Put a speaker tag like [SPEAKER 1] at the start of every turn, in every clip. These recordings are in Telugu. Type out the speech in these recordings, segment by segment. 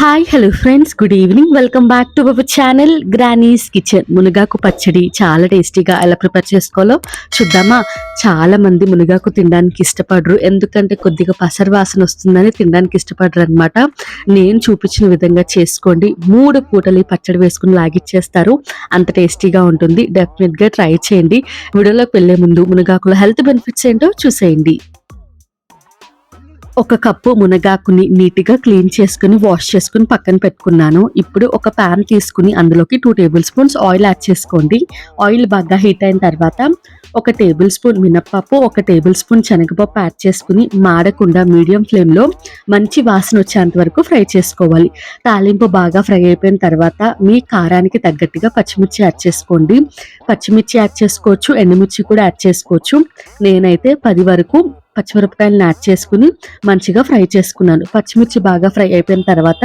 [SPEAKER 1] Hi hello friends good evening welcome back to our channel granny's kitchen మునగాకు పచ్చడి చాలా టేస్టీగా ఎలా ప్రిపేర్ చేసుకోవాలో చూద్దామా? చాలా మంది మునగాకు తినడానికి ఇష్టపడరు. ఎందుకంటే కొద్దిగా పసరు వాసన వస్తుందని తినడానికి ఇష్టపడరు అనమాట నేను చూపించిన విధంగా చేసుకోండి. మూడు పూటలు పచ్చడి వేసుకుని లాగిచ్చేస్తారు. అంత టేస్టీగా ఉంటుంది. డెఫినెట్గా ట్రై చేయండి. వీడియోలోకి వెళ్ళే ముందు మునగాకులో హెల్త్ బెనిఫిట్స్ ఏంటో చూసేయండి. ఒక కప్పు మునగాకుని నీట్గా క్లీన్ చేసుకుని వాష్ చేసుకుని పక్కన పెట్టుకున్నాను. ఇప్పుడు ఒక ప్యాన్ తీసుకుని అందులోకి two tablespoons oil add చేసుకోండి. ఆయిల్ బాగా హీట్ అయిన తర్వాత ఒక టేబుల్ స్పూన్ మినప్పప్పు ఒక టేబుల్ స్పూన్ శనగపప్పు యాడ్ చేసుకుని మాడకుండా మీడియం ఫ్లేమ్లో మంచి వాసన వచ్చేంత వరకు ఫ్రై చేసుకోవాలి. తాలింపు బాగా ఫ్రై అయిపోయిన తర్వాత మీ కారానికి తగ్గట్టుగా పచ్చిమిర్చి యాడ్ చేసుకోండి. పచ్చిమిర్చి యాడ్ చేసుకోవచ్చు ఎండుమిర్చి కూడా యాడ్ చేసుకోవచ్చు. నేనైతే పది వరకు పచ్చిమిరపకాయలను యాడ్ చేసుకుని మంచిగా ఫ్రై చేసుకున్నాను. పచ్చిమిర్చి బాగా ఫ్రై అయిపోయిన తర్వాత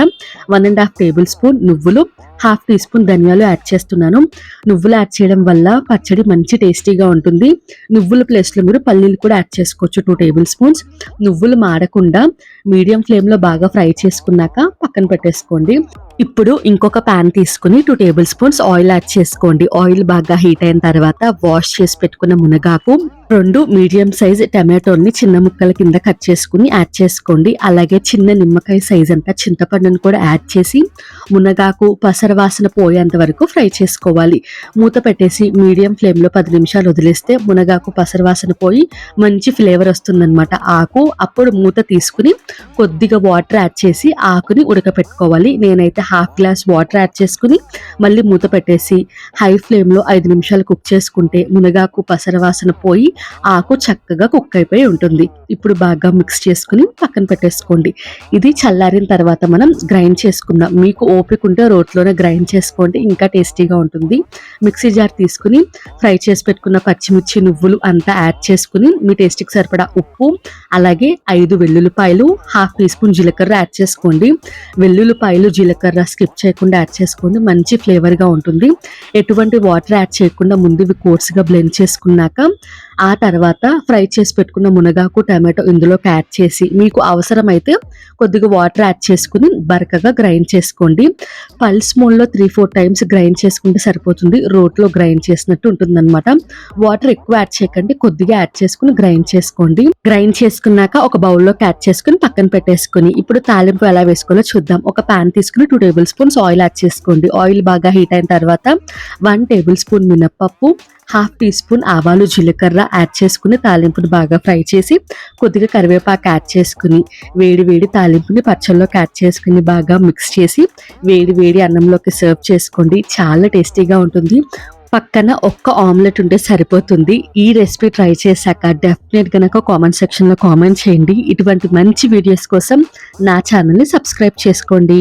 [SPEAKER 1] one and half tablespoon నువ్వులు హాఫ్ టీ స్పూన్ ధనియాలు యాడ్ చేస్తున్నాను. నువ్వులు యాడ్ చేయడం వల్ల పచ్చడి మంచి టేస్టీగా ఉంటుంది. నువ్వుల ప్లేస్లో మీరు పల్లీలు కూడా యాడ్ చేసుకోవచ్చు టూ టేబుల్ స్పూన్స్. నువ్వులు మాడకుండా మీడియం ఫ్లేమ్లో బాగా ఫ్రై చేసుకున్నాక పక్కన పెట్టేసుకోండి. ఇప్పుడు ఇంకొక ప్యాన్ తీసుకుని two tablespoons oil add చేసుకోండి. ఆయిల్ బాగా హీట్ అయిన తర్వాత వాష్ చేసి పెట్టుకున్న మునగాకు రెండు మీడియం సైజ్ టమాటోని చిన్న ముక్కల కింద కట్ చేసుకుని యాడ్ చేసుకోండి. అలాగే చిన్న నిమ్మకాయ సైజ్ అంతా చింతపండుని కూడా యాడ్ చేసి మునగాకు పసర వాసన పోయేంత వరకు ఫ్రై చేసుకోవాలి. మూత పెట్టేసి మీడియం ఫ్లేమ్లో పది నిమిషాలు వదిలేస్తే మునగాకు పసరవాసన పోయి మంచి ఫ్లేవర్ వస్తుందన్నమాట. ఆకు అప్పుడు మూత తీసుకుని కొద్దిగా వాటర్ యాడ్ చేసి ఆకుని ఉడకపెట్టుకోవాలి. నేనైతే హాఫ్ గ్లాస్ వాటర్ యాడ్ చేసుకుని మళ్ళీ మూత పెట్టేసి హై ఫ్లేమ్లో ఐదు నిమిషాలు కుక్ చేసుకుంటే మునగాకు పసరవాసన పోయి ఆకు చక్కగా కుక్ అయిపోయి ఉంటుంది. ఇప్పుడు బాగా మిక్స్ చేసుకుని పక్కన పెట్టేసుకోండి. ఇది చల్లారిన తర్వాత మనం గ్రైండ్ చేసుకుందాం. మీకు ఓపిక ఉంటే రోట్లోనే గ్రైండ్ చేసుకోండి ఇంకా టేస్టీగా ఉంటుంది. మిక్సీ జార్ తీసుకుని ఫ్రై చేసి పెట్టుకున్న పచ్చిమిర్చి నువ్వులు అంతా యాడ్ చేసుకుని మీ టేస్ట్కి సరిపడా ఉప్పు అలాగే ఐదు వెల్లుల్లిపాయలు హాఫ్ టీ స్పూన్ జీలకర్ర యాడ్ చేసుకోండి. వెల్లుల్లిపాయలు జీలకర్ర స్కిప్ చేయకుండా యాడ్ చేసుకోండి మంచి ఫ్లేవర్గా ఉంటుంది. ఎటువంటి వాటర్ యాడ్ చేయకుండా ముందు ఇవి కోర్స్గా బ్లెండ్ చేసుకున్నాక ఆ తర్వాత ఫ్రై చేసి పెట్టుకున్న మునగాకు టమాటో ఇందులోకి యాడ్ చేసి మీకు అవసరమైతే కొద్దిగా వాటర్ యాడ్ చేసుకుని బరకగా గ్రైండ్ చేసుకోండి. పల్స్ మోడ్లో త్రీ ఫోర్ టైమ్స్ గ్రైండ్ చేసుకుంటే సరిపోతుంది. రోట్లో గ్రైండ్ చేసినట్టు ఉంటుందన్నమాట. వాటర్ ఎక్కువ యాడ్ చేయకండి. కొద్దిగా యాడ్ చేసుకుని గ్రైండ్ చేసుకోండి. గ్రైండ్ చేసుకున్నాక ఒక బౌల్లోకి యాడ్ చేసుకుని పక్కన పెట్టేసుకుని ఇప్పుడు తాలింపు ఎలా వేసుకోవాలో చూద్దాం. ఒక పాన్ తీసుకుని two tablespoons oil add చేసుకోండి. ఆయిల్ బాగా హీట్ అయిన తర్వాత వన్ టేబుల్ స్పూన్ మినప్పప్పు హాఫ్ టీ స్పూన్ ఆవాలు జీలకర్ర యాడ్ చేసుకుని తాలింపుని బాగా ఫ్రై చేసి కొద్దిగా కరివేపాకు యాడ్ చేసుకుని వేడి వేడి తాలింపుని పచ్చళ్ళలోకి యాడ్ చేసుకుని బాగా మిక్స్ చేసి వేడి వేడి అన్నంలోకి సర్వ్ చేసుకోండి. చాలా టేస్టీగా ఉంటుంది. పక్కన ఒక్క ఆమ్లెట్ ఉంటే సరిపోతుంది. ఈ రెసిపీ ట్రై చేశాక డెఫినెట్ కనుక కామెంట్ సెక్షన్లో కామెంట్ చేయండి. ఇటువంటి మంచి వీడియోస్ కోసం నా ఛానల్ని సబ్స్క్రైబ్ చేసుకోండి.